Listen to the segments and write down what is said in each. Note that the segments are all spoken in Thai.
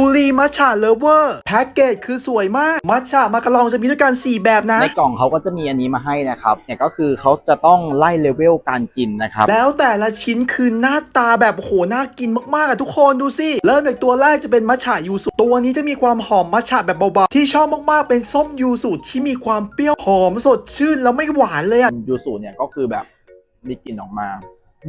ซูรีมัชชาเลเวอร์แพ็กเกจคือสวยมาก มัชชามากระลองจะมีด้วยกัน 4 แบบนะ ในกล่องเขาก็จะมีอันนี้มาให้นะครับเนี่ยก็คือเขาจะต้องไล่เลเวลการกินนะครับ แล้วแต่ละชิ้นคือหน้าตาแบบโอ้โหน่ากินมากๆอะทุกคนดูสิเริ่มจากตัวแรกจะเป็นมัชฉะยูสุตัวนี้จะมีความหอมมัชฉะแบบเบาๆที่ชอบมากๆเป็นส้มยูสุที่มีความเปรี้ยวหอมสดชื่นแล้วไม่หวานเลยอะยูสุเนี่ยก็คือแบบมีกลิ่นออกมา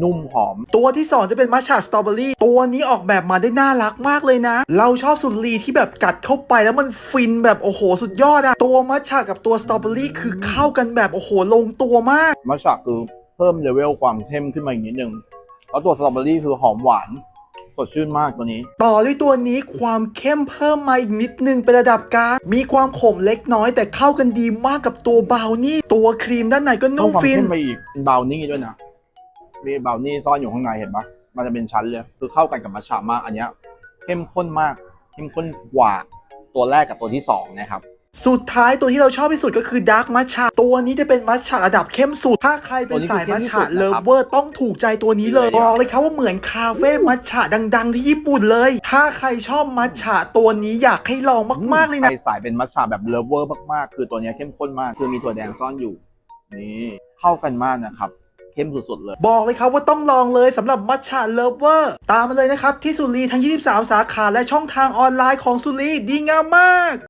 นุ่มหอม ตัวที่ 2 จะเป็นมัชฉะสตรอเบอรี่ตัวนี้ออกแบบมาได้น่ารักมากเลยนะ เราชอบสุนทรีที่แบบกัดเข้าไปแล้วมันฟินแบบโอ้โห สุดยอดอะตัวมัชฉะกับตัวสตรอเบอรี่คือเข้ากันแบบโอ้โหลงตัวมาก มัชฉะคือเพิ่มเลเวลความเข้มขึ้นมาอีกนิดนึงแล้วตัวสตรอเบอรี่คือหอมหวานสดชื่นมากตัวนี้ ต่อด้วยตัวนี้ความเข้มเพิ่มมาอีกนิดนึงเป็นระดับกลางมีความขมเล็กน้อยแต่เข้ากันดีมากกับตัวบราวนี่ตัวครีมด้านในก็ต้อนุ่งมความฟินเข้มไปอีกเป็นบราวนี่ด้วยนะ มีบราวนี่ซ่อนอยู่ข้างในเห็นปะมันจะเป็นชั้นเลย คือเข้ากันกับมัชฉะมากอันเนี้ยเข้มข้นมาก เข้มข้นกว่าตัวแรกกับตัวที่สองนะครับสุดท้ายตัวที่เราชอบที่สุดก็คือดาร์กมัชชาตัวนี้จะเป็นมัชชาระดับเข้มสุด ถ้าใครเป็นสายมัชชาเลิฟเวอร์ต้องถูกใจตัวนี้เลย บอกเลยครับว่าเหมือนคาเฟ่มัชชาดัง ๆ ที่ญี่ปุ่นเลย ถ้าใครชอบมัชชาตัวนี้อยากให้ลองมาก ๆ เลยใคนะรสายเป็นมัชฉะแบบเลเวอร์มาก ๆ คือตัวเนี้ยเข้มข้นมาก คือมีถั่วแดงซ่อนอยู่ นี่เข้ากันมากนะครับ เข้มสุดๆเลย บอกเลยครับว่าต้องลองเลยสำหรับมัชชาเลิฟเวอร์ ตามมาเลยนะครับ ที่สุรีทั้ง 23 สาขาและช่องทางออนไลน์ของสุรีดีงามมาก